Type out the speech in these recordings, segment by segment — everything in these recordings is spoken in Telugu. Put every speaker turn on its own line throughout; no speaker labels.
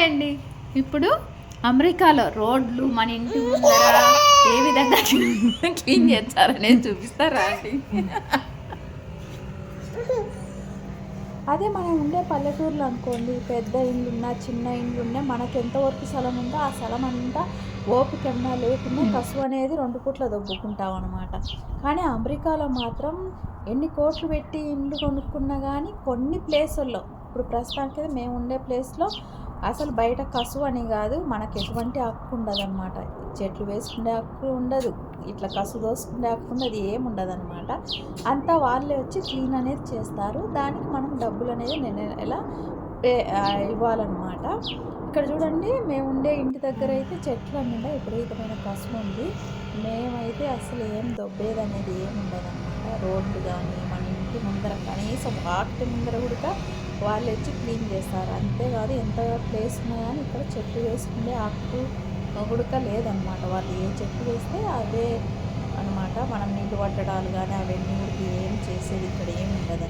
హాయ్ అండి ఇప్పుడు అమెరికాలో రోడ్లు మన ఇంటి ముందర ఏ విధంగా క్లీన్ చేస్తారనేది చూపిస్తారా అండి?
అదే మనం ఉండే పల్లెటూర్లు అనుకోండి పెద్ద ఇండ్లు ఉన్నా చిన్న ఇండ్లు ఉన్నా మనకు ఎంతవరకు స్థలం ఉందో ఆ స్థలం అంతా ఓపికన్నా లేకుండా కసువు అనేది రెండు పూట్ల దొబ్బుకుంటాం అనమాట కానీ అమెరికాలో మాత్రం ఎన్ని కోట్లు పెట్టి ఇండ్లు కొనుక్కున్నా కానీ కొన్ని ప్లేసుల్లో ఇప్పుడు ప్రస్తుతానికి అయితే మేము ఉండే ప్లేస్లో అసలు బయట కసువు అని కాదు మనకు ఎటువంటి హక్కు ఉండదు అనమాట చెట్లు వేసుకునే హక్కు ఉండదు ఇట్లా కసు దోసుకునే హక్కు ఉండదు ఏం ఉండదు అనమాట అంతా వాళ్ళే వచ్చి క్లీన్ అనేది చేస్తారు. దానికి మనం డబ్బులు అనేది నేను ఎలా ఇవ్వాలన్నమాట. ఇక్కడ చూడండి మేము ఉండే ఇంటి దగ్గర అయితే చెట్ల నిండా విపరీతమైన కసువు ఉంది. మేమైతే అసలు ఏం దొబ్బేది అనేది ఏమి ఉండదు అనమాట రోడ్లు కానీ మన ఇంటి ముందర కనీసం వాటి ముందర కూడా వాళ్ళు వచ్చి క్లీన్ చేస్తారు. అంతేకాదు ఎంత ప్లేస్ ఉన్నా కానీ ఇక్కడ చెట్లు వేసుకునే హక్కు గుడక లేదనమాట వాళ్ళు ఏ చెట్టు వేస్తే అదే అనమాట మనం నీళ్ళు పట్టడాలు కానీ అవన్నీ కూడా ఏం చేసేది ఇక్కడ ఏం ఉండదు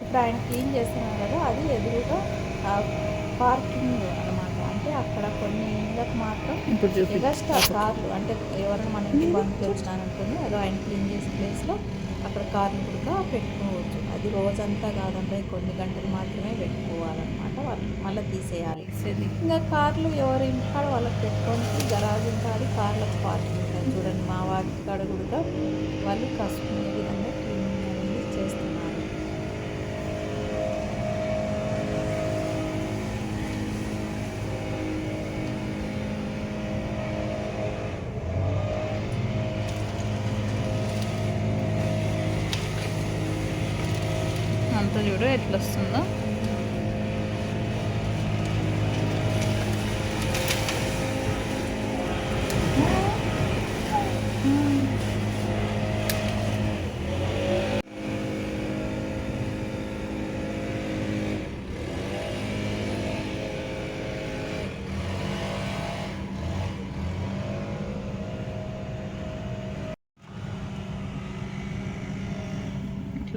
ఇప్పుడు ఆయన క్లీన్ చేస్తున్నారు కదా అది ఎదురుగా పార్కింగ్ అనమాట అంటే అక్కడ కొన్ని ఇళ్ళకి మాత్రం ఆ కార్లు అంటే ఎవరైనా మన ఇంటి బంధువులు వచ్చినారనుకోండి అదో ఆయన క్లీన్ చేసే ప్లేస్లో అక్కడ కార్లు కూడా పెట్టుకోవచ్చు. అది రోజంతా కాదంటే కొన్ని గంటలు మాత్రమే పెట్టుకోవాలన్నమాట. వాళ్ళు మళ్ళీ తీసేయాలి. ఇంకా కార్లు ఎవరి ఇంటికాడ వాళ్ళకి పెట్టుకొని గరాజ్ ఉంటుంది కార్లకు పార్కింగ్ ఉంటుంది చూడండి మా వాటి కాడ కూడా వాళ్ళు కసుకునే విధంగా క్లీనింగ్ అనేది చేస్తున్నారు.
అంత చూడు ఎట్లా వస్తుందో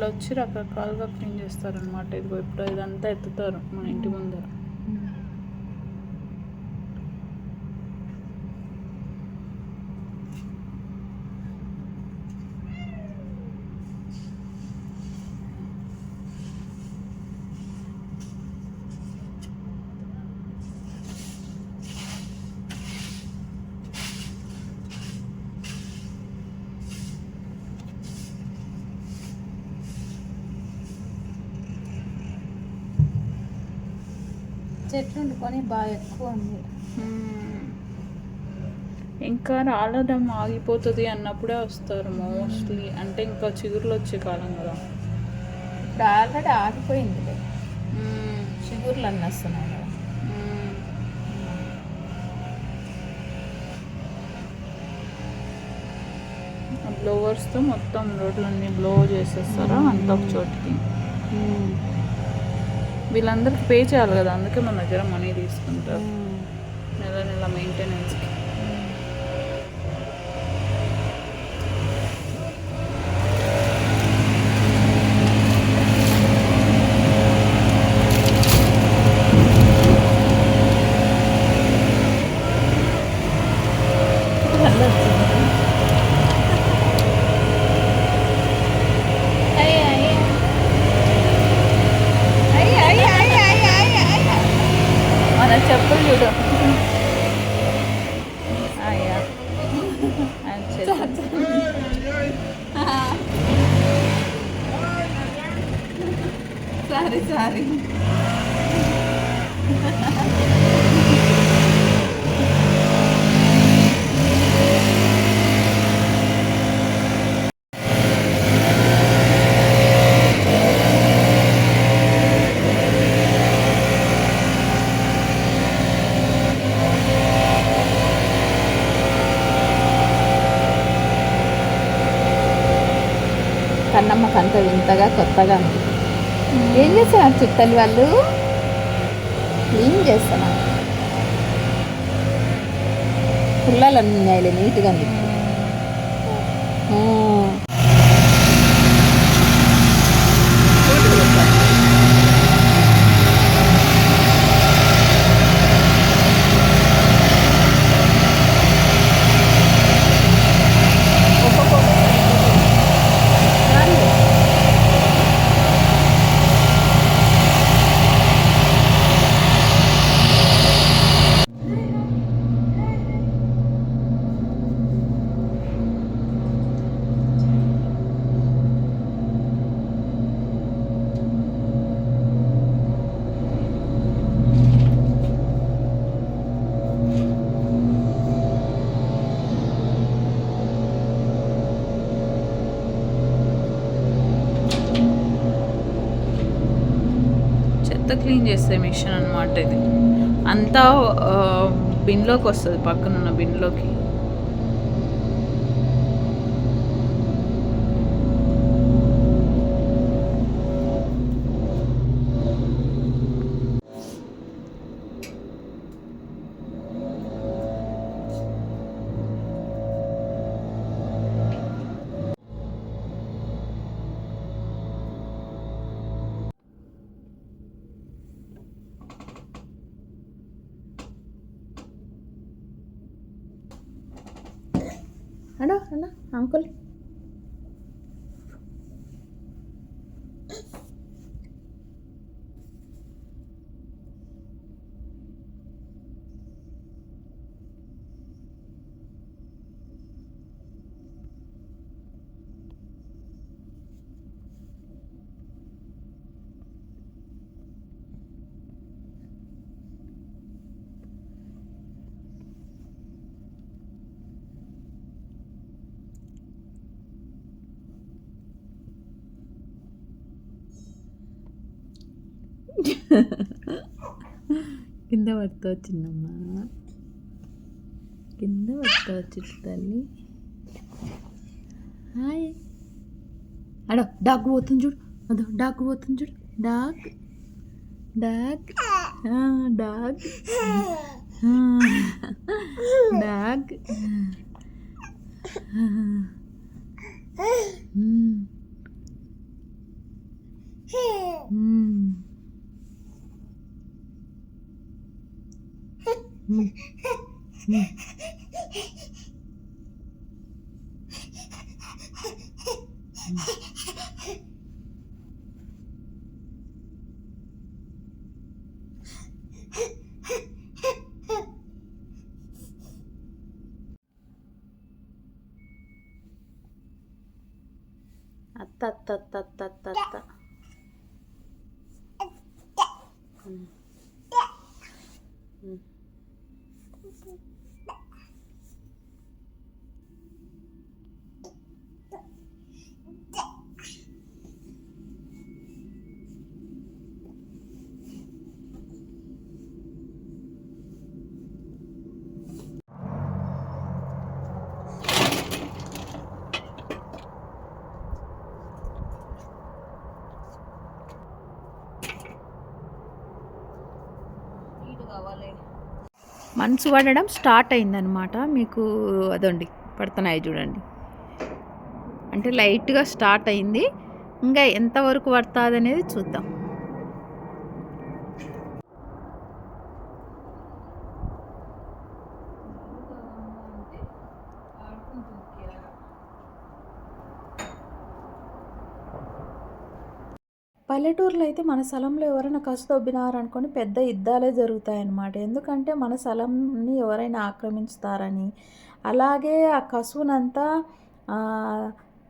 ఇట్లా వచ్చి రకరకాలుగా క్లీన్ చేస్తారనమాట ఇదిగో ఇప్పుడు ఇదంతా ఎత్తుతారు మన ఇంటి ముందర.
చెట్లు వండుకొని బాగా ఎక్కువ ఉంది.
ఇంకా రాలడం ఆగిపోతుంది అన్నప్పుడే వస్తారు మోస్ట్లీ. అంటే ఇంకా చిగురులు వచ్చే కాలం కదా.
ఇప్పుడు ఆల్రెడీ ఆగిపోయింది. చిగుర్లు అన్నీ వస్తున్నాయి కదా.
బ్లోవర్స్తో మొత్తం రోడ్లన్నీ బ్లో చేసేస్తారా? అంత ఒక చోటికి. వీళ్ళందరికీ పే చేయాలి కదా అందుకే మన దగ్గర మనీ తీసుకుంటారు. నెల నెల మెయింటెనెన్స్కి
సారీ సారీ కన్నమ్మకి అంత వింతగా కొత్తగా ఉంది ఏం చేస్తున్నారు చుట్టాలు వాళ్ళు? క్లీన్ చేస్తున్నారు. పుల్లలు అన్నీ నీట్గా అంతా
క్లీన్ చేసే మిషన్ అనమాట ఇది. అంతా ఆ, బిన్లోకి వస్తుంది పక్కన ఉన్న బిన్లోకి.
እና እና አንኩል
కింద పడతావు చిన్నమ్మ కింద పడతావు చిట్టు తల్లి. హాయ్. అడో డాక్ పోతుంది చూడు. అదో డాక్ పోతుంది చూడు. Dog dog dog. డాగ్ ఆ, డాగ్ ఆ, డాగ్ మ్మ్. మ్మ్. మ్మ్. మ్మ్. అత్త అత్త అత్త అత్త అత్త అత్త మ్మ్. మ్మ్. మనసు పడడం స్టార్ట్ అయిందనమాట. మీకు అదండి పడుతున్నాయి చూడండి. అంటే లైట్గా స్టార్ట్ అయింది. ఇంకా ఎంతవరకు పడుతుంది అనేది చూద్దాం.
పల్లెటూరులో అయితే మన స్థలంలో ఎవరైనా కసు దొబ్బినారనుకొని పెద్ద యుద్ధాలే జరుగుతాయన్నమాట. ఎందుకంటే మన స్థలంని ఎవరైనా ఆక్రమించుతారని. అలాగే ఆ కసువునంతా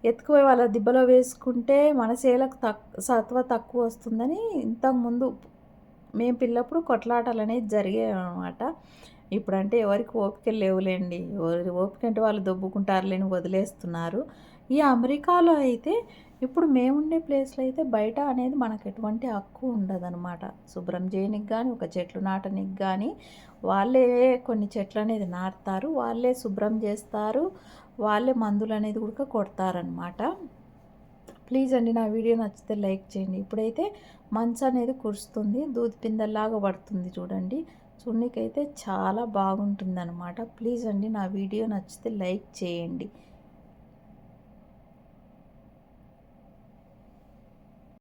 ఎత్తుకుపోయి వాళ్ళ దిబ్బలో వేసుకుంటే మన చేలకు తక్ సత్వ తక్కువ వస్తుందని ఇంతకుముందు మేము పిల్లప్పుడు కొట్లాటలు అనేది జరిగాయి అనమాట ఇప్పుడంటే ఎవరికి ఓపిక లేవులేండి. ఎవరి ఓపిక అంటే వాళ్ళు దొబ్బుకుంటారులేని వదిలేస్తున్నారు. ఈ అమెరికాలో అయితే ఇప్పుడు మేముండే ప్లేస్లో అయితే బయట అనేది మనకు ఎటువంటి హక్కు ఉండదనమాట శుభ్రం చేయనికి కానీ ఒక చెట్లు నాటనికి కానీ వాళ్ళే కొన్ని చెట్లు అనేది నాటుతారు. వాళ్ళే శుభ్రం చేస్తారు. వాళ్ళే మందులు అనేది కూడా కొడతారనమాట ప్లీజ్ అండి నా వీడియో నచ్చితే లైక్ చేయండి. ఇప్పుడైతే మంచు అనేది కురుస్తుంది. దూది పిందల్లాగా పడుతుంది చూడండి. చున్నీకైతే చాలా బాగుంటుంది అనమాట ప్లీజ్ అండి నా వీడియో నచ్చితే లైక్ చేయండి.